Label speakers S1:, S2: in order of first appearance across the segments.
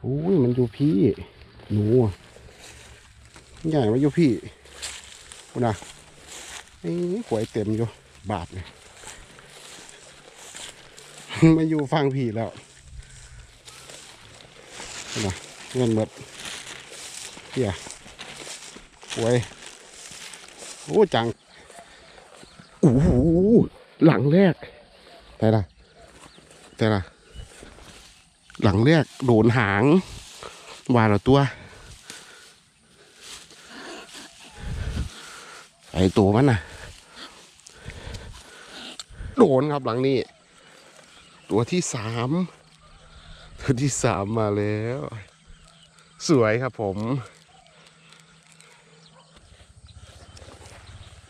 S1: โอ้ยมันอยู่พี่ หนูใหญ่มาอยู่พี่คุณนะนี่หวยเต็มอยู่ บาทเลยมาอยู่ฟังพี่แล้วนะเงินหมดเฮียหวยโอ้จังโอ้โหหลังแรกแต่ละแต่ละ หลังแรกโดนหางวานเอาตัวไอตัวมันน่ะ โดนครับหลังนี้ ตัวที่สามตัวที่สามมาแล้ว สวยครับผม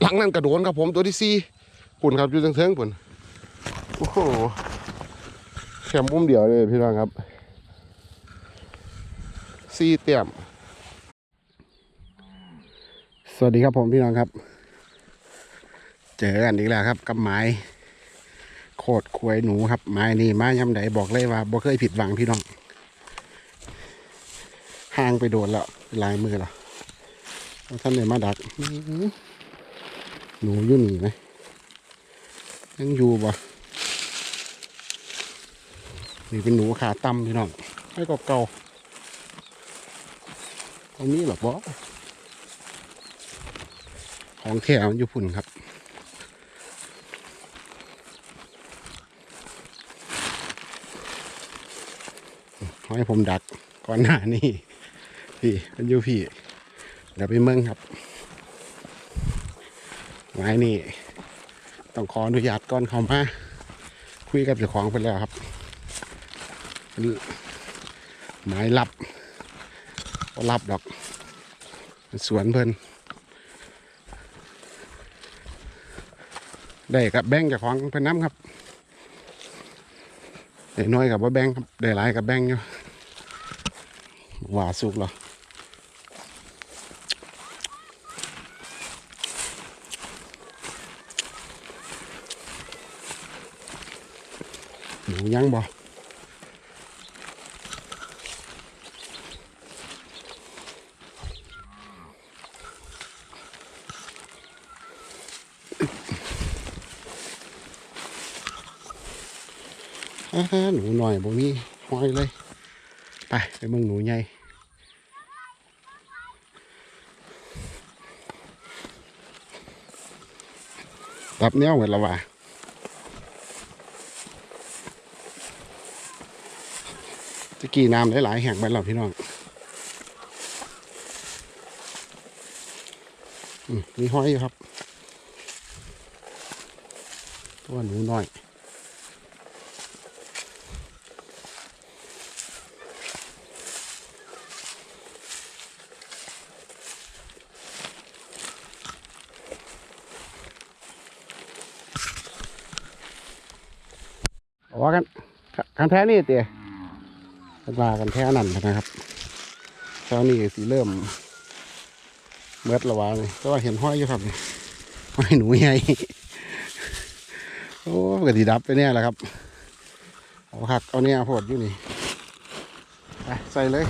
S1: หลังนั้นกระโดนครับผมตัวที่สี่ปุ่นครับอยู่เทิงๆปุ่นโอ้โห แค่มุมเดียวเลยพี่น้องครับซีเตียม สวัสดีครับผมพี่น้องครับ เจอกันอีกแล้วครับกับไม้โคตรควยหนูครับ ไม้นี่ไม้ยำไหนบอกเลยว่าบ่เคยผิดหวังพี่น้องห่างไปโดนแล้วลายมือแล้วท่านเนี่ยมาดัก หนูอยู่หนีไหมยังอยู่บ่ นี่เป็นหนูขาต่ำพี่น้องให้ก็เก่าตรงนี้หรอบ่ของแถวอยู่พุ่นครับให้ผมดักก่อนหน้านี้พี่มันอยู่พี่เดี๋ยวไปเมืองครับไม้นี่ ต้องขออนุญาตก่อนเขามา คุยกับเจ้าของไปแล้วครับ ไม้ลับรับดอก สวนเพิ่นได้กับแบงค์จากของเพิ่นน้ำครับได้น้อยกับว่าแบงค์ครับได้หลายกับแบงค์อยู่หวาสุกหรอหนูยังบ่อา หาหนูหน่อยบ่มีห้อยเลย ไปไปมืองหนูใหญ่รับแนวเหมือนละว่าตะกี้น้ำหลายๆแห่งไปแล้วพี่น้องอืมมีห้อยอยู่ครับ ตัวหนูน้อย ว่ากัน กันแท้นี่เตี๋ยว่ากันแท้นั่นนะครับตอนนี้สีเริ่มเมื่อละวาเลยก็ว่าเห็นห้อยอยู่ครับห้อยหนูใหญ่โอ้กระดีดับไปเนี่ยแหละครับเอาหักเอาเนี่ยโพดอยู่นี่ไปใส่เลย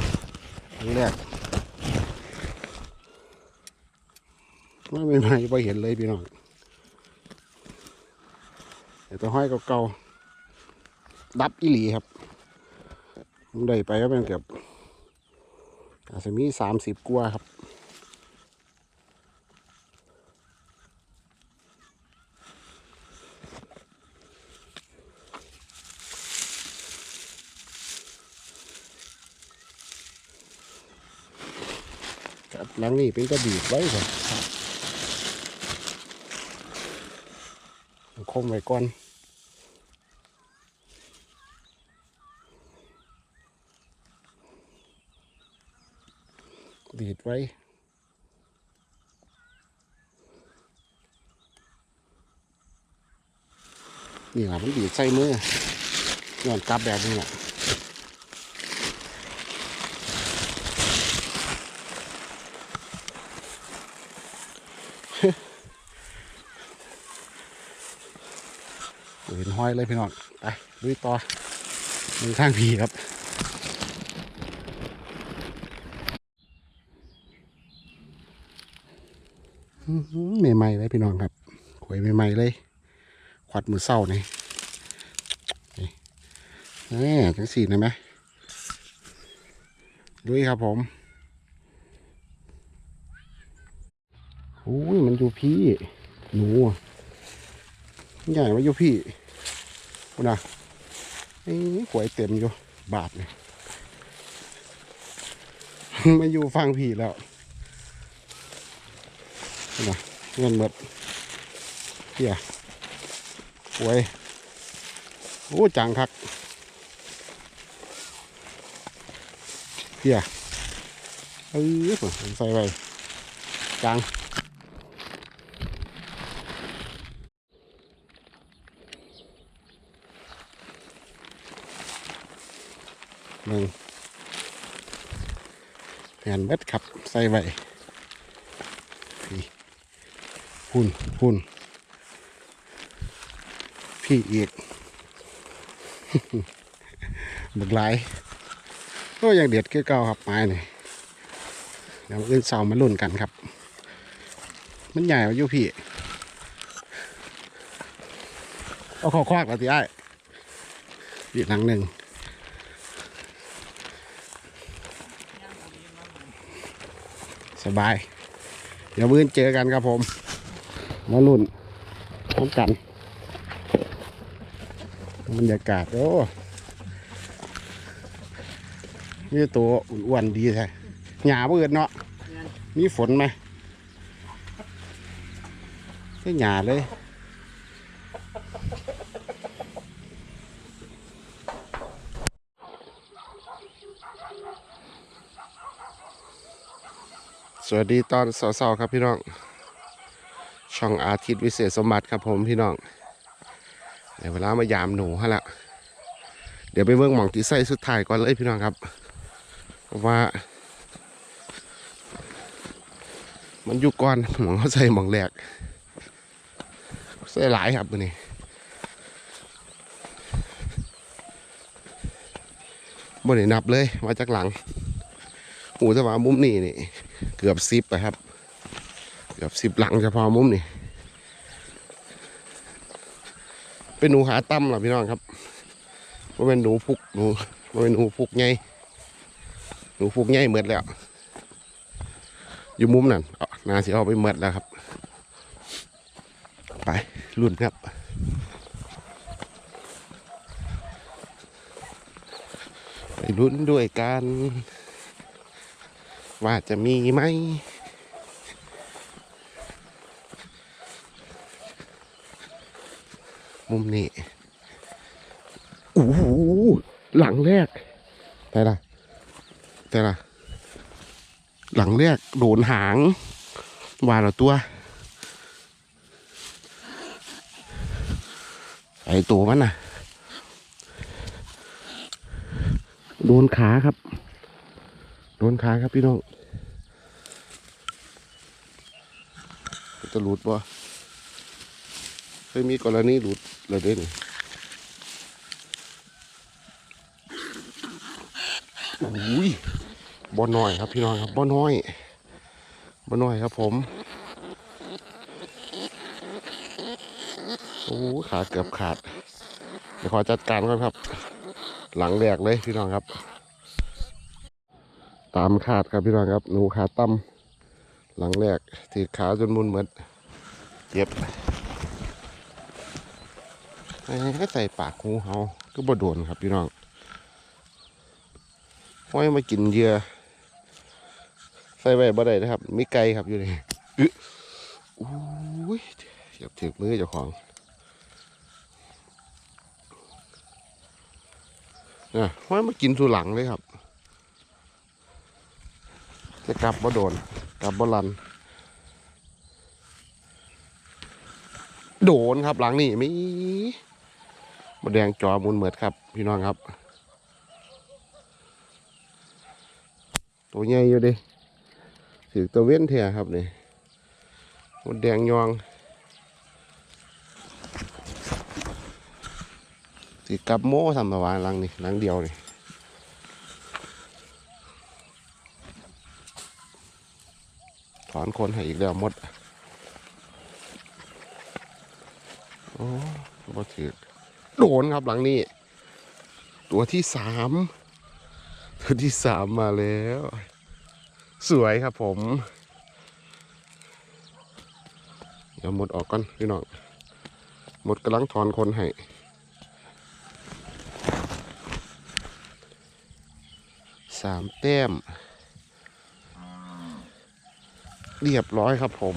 S1: อันแรกไม่ไม่ไม่ไปเห็นเลยพี่น้องเดี๋ยวตัวห้อยเก่าๆ ดับอีหลีครับผมได้ไปก็เป็นเกือบอาจจะมีสามสิบกว่าครับครับหลังนี้เป็นกระดีดไว้ครับคมไว้ก่อน ดีด ไว้นี่แหละมันดีใส่มือย้อนกลับแบบนี้แหละเห็นห้อยเลยพี่น้องไปลุยต่อมึงข้างพีครับ ใหม่ๆเลยพี่น้องครับขวยใหม่ๆเลย ขวัดมือเศร้านี่นี่ยจังสีนะไหมดุยครับผมโอ้ยมันอยู่พี่ หนูใหญ่มาอยู่พี่คุณน่ะนี่ขวยเต็มอยู่ บาทเลยมาอยู่ฟังผีแล้ว นะเงินหมดเฮียหวยโอ้จังคักเฮียเออผมใส่ไว้จังหนึ่งแผ่นเบ็ดครับ ใส่ไว้ พุ่นพุ่นพี่อีกบึกหลายก็ยังเด็ดคือเก่าครับไม้นี่เดี๋ยวอื่นเสามาลุ่นกันครับ มันใหญ่กว่าอยู่พี่ เอาขอควักแล้วที่ไอ้อีกหลังหนึ่งสบาย เดี๋ยวมื้อเจอกันครับผม มาลุ่นพร้อมกันบรรยากาศโอ้นี่ตัวอ้วนๆดีแท้หยาเบื่อเนาะมีฝนไหมแค่หยาเลยสวัสดีตอนเสาๆครับพี่น้อง ช่องอาทิตย์วิเศษสมบัติครับผมพี่น้องเดี๋ยวเวลามายามหนูฮะละเดี๋ยวไปเบิ่งหม่องที่ใส่สุดท้ายก่อนเลยพี่น้องครับว่ามันอยู่ก่อนหมองเขาใส่หมองแรกใส่หลายครับมือนี้บ่ได้นับเลยมาจากหลังหูแต่ว่ามุมนี้นี่ เกือบสิบอะครับ เกือบสิบหลังเฉพาะมุมนี่ เป็นหนูหาตั้มเหรอพี่น้องครับว่าเป็นหนูพุกหนูว่าเป็นหนูพุกไงหนูพุกไงเหมือดแล้ว อยู่มุมนั่นเอานาสิเอาไปเหมือดแล้วครับ ไปรุ่นครับไปรุ่นด้วยกัน ว่าจะมีไหม มุมนี้โอ้โหหลังแรกแต่ละแต่ละหลังแรกโดนหางว่าละตัว ไอตัวมันน่ะ โดนขาครับ โดนขาครับพี่น้องจะหลุดบ่เคยมีกรณีหลุด เลยเด้นี่อุ้ยบ่น้อยครับพี่น้องครับบ่น้อยบ่น้อยครับผมโอ้ขาเกือบขาดเดี๋ยวขอจัดการก่อนครับ หลังแรกเลยพี่น้องครับ ตามขาดครับพี่น้องครับหนูขาตั้มหลังแรกที่ขาจนมุนเหมือนเจ็บ ไอ้ก็ใส่ปากหูเฮาก็บ่โดนครับพี่น้องห้อยมากินเหยื่อใส่ไว้บ่ได้นะครับ มีไก่ครับอยู่นี่อึอุ้ยเหยียบถึกมือเจ้าของนะห้อยมากินสู่หลังเลยครับ จะกลับบ่โดน กลับบ่ลัน โดนครับหลังนี่มี มดแดงจอมุนเหมือดครับ พี่น้องครับ ตัวใหญ่อยู่เดิถือตัวเว้นเทียครับนี่มดแดงยองสิกลับโม่ทำประวานลังนี่ลังเดียวนี่ถอนคนให้อีกแล้วหมดโอ้บ่ถือ โดนครับหลังนี้ ตัวที่สามตัวที่สามมาแล้ว สวยครับผม เดี๋ยวหมดออกก่อนพี่น้องหมดกำลังถอนคนให้สามแต้ม เรียบร้อยครับผม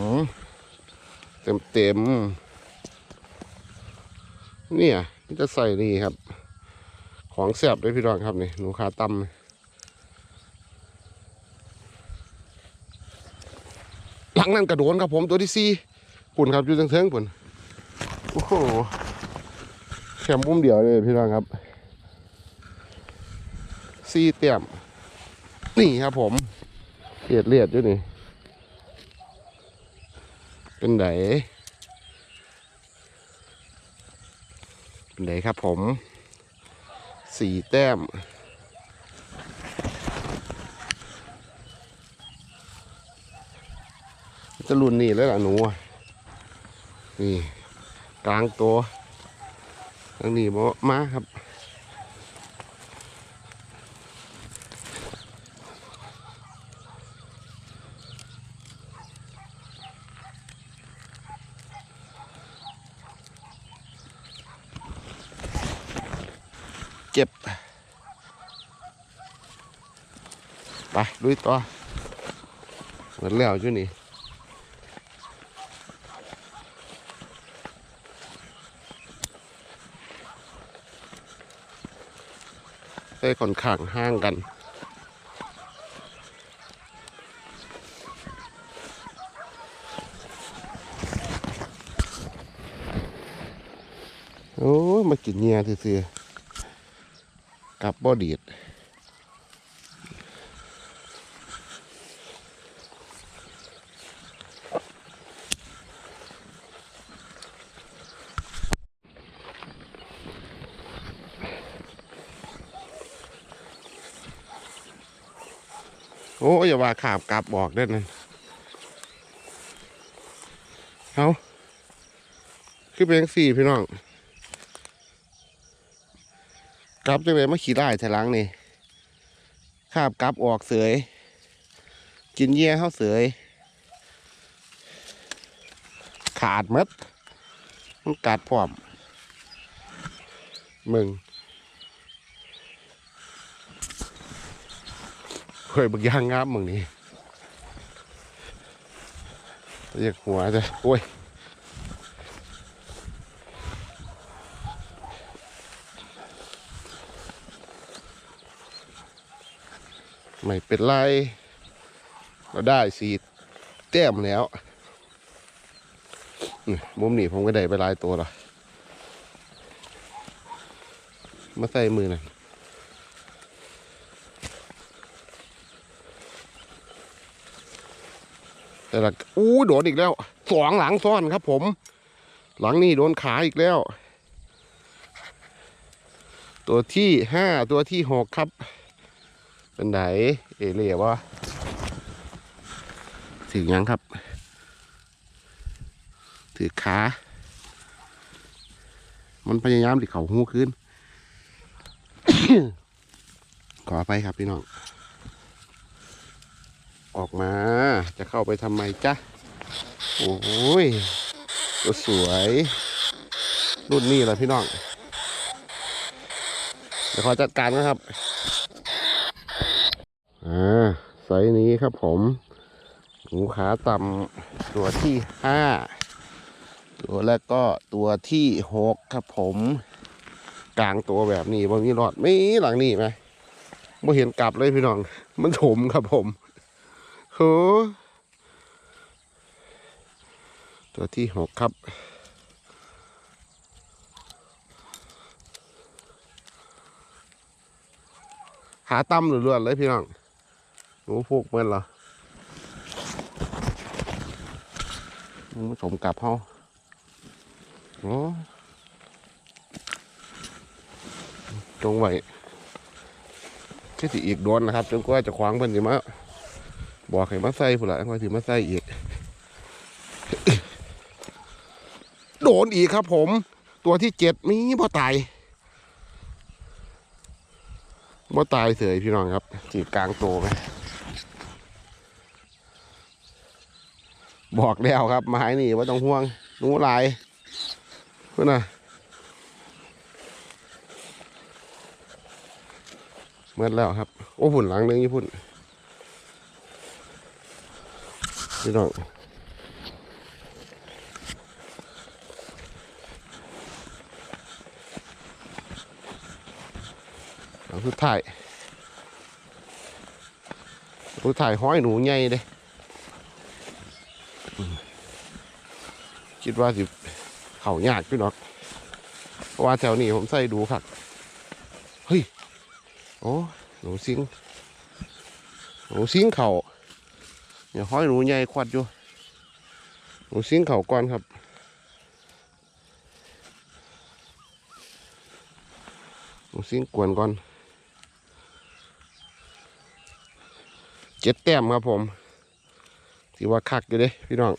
S1: เต็มเต็มๆเนี่ย มันจะใส่นี่ครับ ของแซ่บด้วยพี่น้องครับนี่หนูขาตำหลังนั้นกระโดนครับผมตัวที่สี่ปุ่นครับอยู่เทิงๆปุ่นโอ้โหแค่มุมเดียวเลยพี่น้องครับสี่เต็มนี่ครับผมเลียดเลียดอยู่นี่ เป็นได เลยครับผมสี่แต้ม จะรุ่นนี่แล้วล่ะหนู นี่ กลางตัวทางนี้มามาครับ เจ็บ ไปลุยต่อเหมือนแล้วจุนี่ได้ค่อนข้างห่างกันโอ้มากินเงียซื่อ กับบอดีดโอ้ยอย่าว่าขาบกลับบอกได้นั่นเอาคือเป็นสี่พี่น้อง กลับจังเลยมาขี่ได้ถลังนี่คาบกลับออกเสย กินเยี่ยเข้าเสย ขาดมัดมันกัดพร้อม มึงเฮ้ยบักย่างงามมึงนี่เรียกหัวจะโอ้ย ไม่เป็นไร เราได้สีแต้มแล้วมุมนี้ผมก็ได้ไปหลายตัวละมาใส่มือหน่อยแต่ละอู้โดนอีกแล้วสองหลังซ้อนครับผม หลังนี้โดนขาอีกแล้ว ตัวที่ห้าตัวที่หกครับ เป็นไหนเอเรียวะถือยังครับ ถือขา มันพยายามดิเขาหูขึ้น ขอไปครับพี่น้อง ออกมา จะเข้าไปทำไมจ๊ะ โอ้ยตัวสวย รุ่นนี้แหละพี่น้อง เดี๋ยวขอจัดการนะครับ อ่าไซส์นี้ครับผมหนูขาต่ำตัวที่ห้าตัวแรกก็ตัวที่หกครับผม กลางตัวแบบนี้บนนี้รอดไม่หลังนี่ไหมไม่เห็นกลับเลยพี่น้อง มันถมครับผมโหตัวที่หกครับขาตั้มหรือล้วนๆเลยพี่น้อง หนูผูกเมื่อนเหรอมึงผสมกับเขาโอ้จงไว้แค่สิอีกโดนนะครับ จนกว่าจะขวางเพิ่นสิมาบอกให้มาใส่ผู้นละว่าสิมาใส่อีก โดนอีกครับผม ตัวที่เจ็ดมีบ่ตายบ่ตายเสยพี่น้องครับจีบกลางโตไป บอกแล้วครับไม้นี่ว่าต้องห่วงหนูหลายเพื่อนนะเมื่อแล้วครับ โอ้หุ่นหลังนึงญี่ปุ่นพี่น้องหลังสุดท้ายหลังสุดท้ายห้อยหนูใหญ่เด้อื คิดว่าสิเข่ายากพี่น้องเพราะว่าแถวนี้ผมใส่ดูครับเฮ้ยโอ้หนูซิงหนูซิงเข่าเนี่ยห้อยหนูใหญ่ควัดอยู่หนูซิงเข่าก่อนครับหนูซิงกวนก่อนเจ็ดแต้มครับผมถือว่าคักอยู่เด้พี่น้อง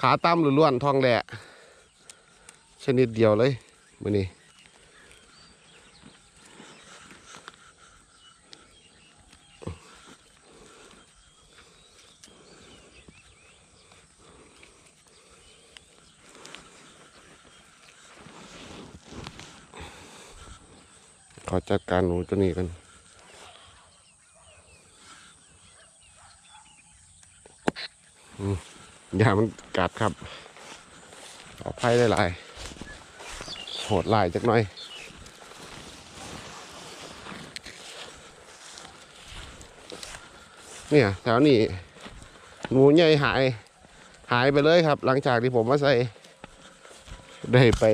S1: ขาตั้มล้วนๆทองแหละชนิดเดียวเลยมือนี้ขอจัดการหนูตัวนี้กัน ย่ามันกัดครับขอภัยหลายโหดหลายจักหน่อยเนี่ยแถวนี้หนูใหญ่หายหายไปเลยครับ หลังจากที่ผมมาใส่ ได้ไป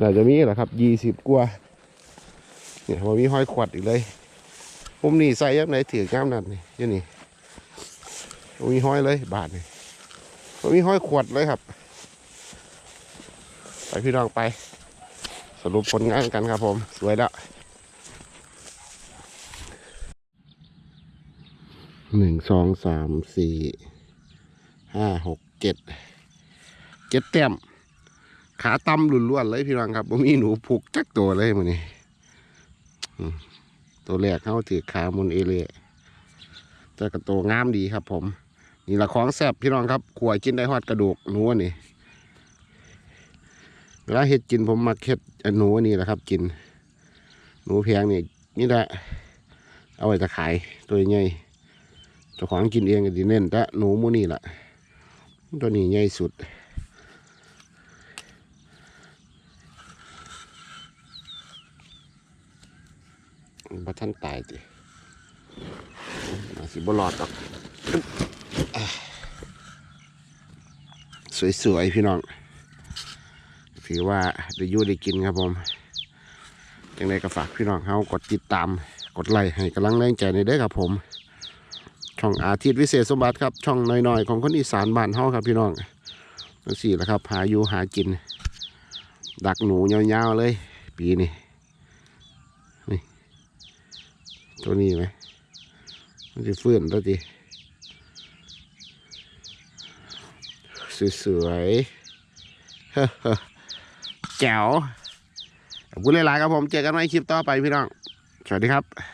S1: น่าจะมีแหละครับยี่สิบกว่าเนี่ยมันมีห้อยขวดอีกเลยผมนี่ใส่ยับไหนถือก้ามนั่นนี่อยี่นี่มีห้อยเลยบาทนี่ มีห้อยขวดเลยครับ ไปพี่น้องไป สรุปผลงานกันครับผม สวยแล้วหนึ่งสองสามสี่ห้าหกเจ็ดเจ็ดแต้มขาตั้มล้วนๆเลยพี่น้องครับผมมีหนูผูกจักตัวเลยมันนี่ตัวแรกเขาถือขามุนเอเล่แต่กระโตวงามดีครับผม นี่ละของแซ่บพี่น้องครับขวายกินได้ฮอดกระดูกหนูนี่เวลาเห็ดกินผมมักเห็ดหนูนนี้แหละครับ กิน หนูแพงนี่นี่แหละเอาไว้จะขายตัวใหญ่เจ้าของกินเองก็ดีเน้นแต่หนูมูนี่แหละตัวนี้ใหญ่สุดบัท่านตายจิมาสิบหลอดดอก สวยๆพี่น้องถือว่าได้ยู่ได้กินครับผมยังไงก็ฝากพี่น้องเขากดติดตาม กดไลค์ให้กำลังแรงใจในเด้อครับผม ช่องอาทิตย์วิเศษสมบัติครับ ช่องน้อยๆ ของคนอีสานบ้านเฮาครับพี่น้องนั่นสี่แหละครับ หาอยู่หากิน ดักหนูยาวๆเลย ปีนี้นี่ ตัวนี้ไหมมันจะฟื้นตัวดี สวยๆแจ๋วขอบคุณหลายๆครับผม เจอกันใหม่คลิปต่อไปพี่น้อง สวัสดีครับ